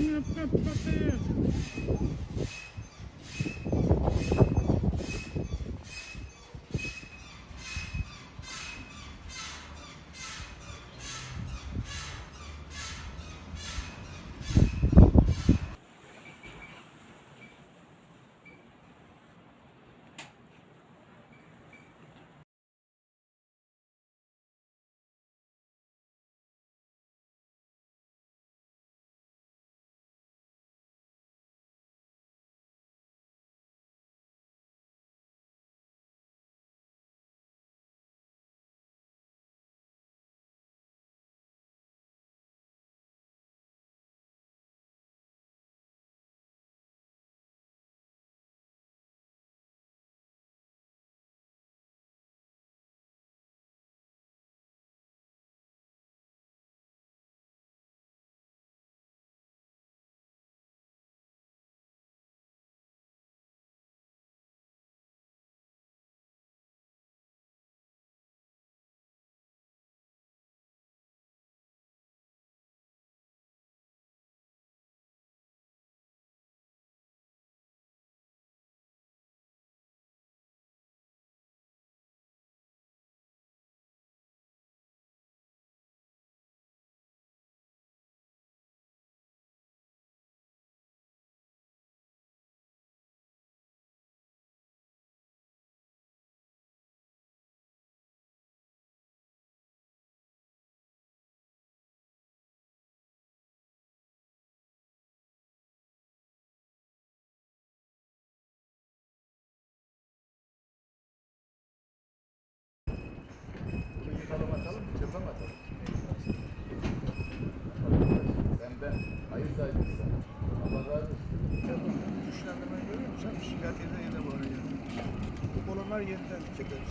何やったったって Güçlendirmeyi görüyor musun? Şikayet ede ede bu araya. Bu kolonlar yeniden dikeceğiz.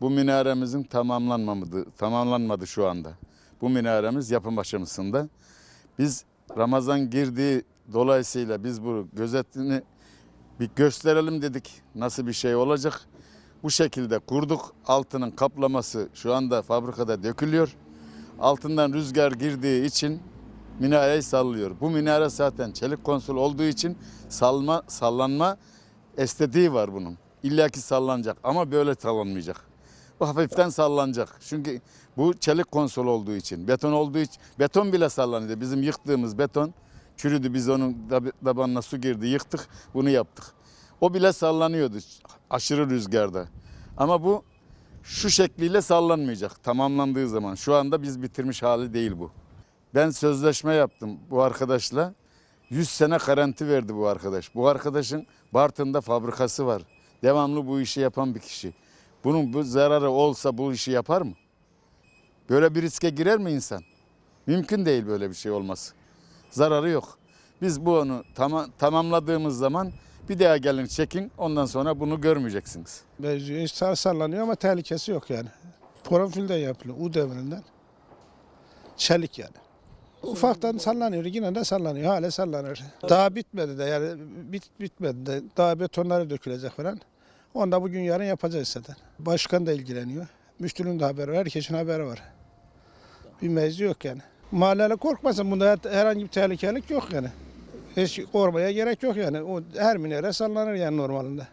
Bu minaremizin tamamlanmadı, tamamlanmadı şu anda. Bu minaremiz yapım aşamasında. Biz Ramazan girdiği dolayısıyla biz bu gözetini bir gösterelim dedik. Nasıl bir şey olacak? Bu şekilde kurduk. Altının kaplaması şu anda fabrikada dökülüyor. Altından rüzgar girdiği için minareyi sallıyor. Bu minare zaten çelik konsol olduğu için salma sallanma estetiği var bunun. İlla ki sallanacak ama böyle sallanmayacak. Bu hafiften sallanacak. Çünkü bu çelik konsol olduğu için, beton olduğu için, beton bile sallanıyor. Bizim yıktığımız beton çürüdü. Biz onun tab- tabanına su girdi, yıktık, bunu yaptık. O bile sallanıyordu aşırı rüzgarda. Ama bu şu şekliyle sallanmayacak tamamlandığı zaman. Şu anda biz bitirmiş hali değil bu. Ben sözleşme yaptım bu arkadaşla. 100 sene garanti verdi bu arkadaş. Bu arkadaşın Bartın'da fabrikası var. Devamlı bu işi yapan bir kişi. Bunun bu zararı olsa bu işi yapar mı? Böyle bir riske girer mi insan? Mümkün değil böyle bir şey olması. Zararı yok. Biz bu onu tama- tamamladığımız zaman bir daha gelin çekin ondan sonra bunu görmeyeceksiniz. Sar sallanıyor ama tehlikesi yok yani. Profilden yapılıyor. U devrinden. Çelik yani. Ufaktan sallanıyor. Yine de sallanıyor. Hala sallanır. Daha bitmedi de yani bit, bitmedi de. Daha betonları dökülecek falan. Onu da bugün yarın yapacağız zaten. Başkan da ilgileniyor. Müftünün de haberi var. Herkesin haberi var. Bir mevzu yok yani. Mahalleli korkmasın. Bunda her- herhangi bir tehlikelik yok yani. Hiç korkmaya gerek yok yani. O her minare sallanır yani normalinde.